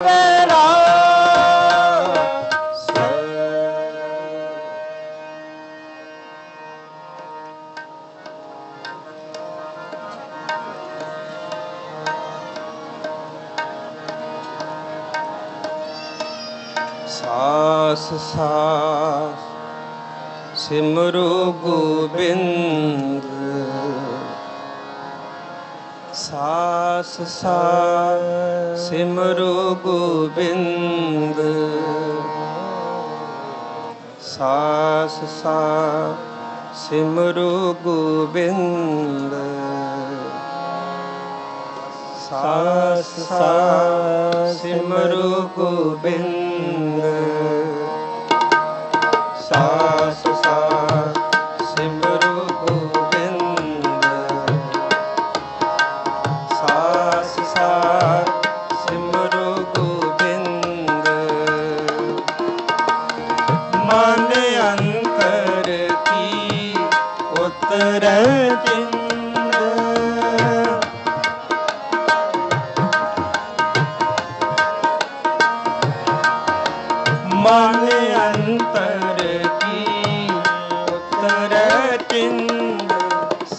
ਤੇਰਾ ਸਾਸ ਸਾਸ ਸਿਮਰੋ ਗੋਬਿੰਦ ਸਾਸ ਸਾਸ ਸਿਮਰੋ ਗੋਬਿੰਦ। ਸਾਸ ਸਾਸ ਸਿਮਰੋ ਗੋਬਿੰਦ। ਸਾਸ ਸਾਸ ਸਿਮਰੋ ਗੋਬਿੰਦ। ਮਨ ਅੰਤਰ ਕੀ ਉਤਰ ਚਿੰਦ? ਮਨ ਅੰਤਰ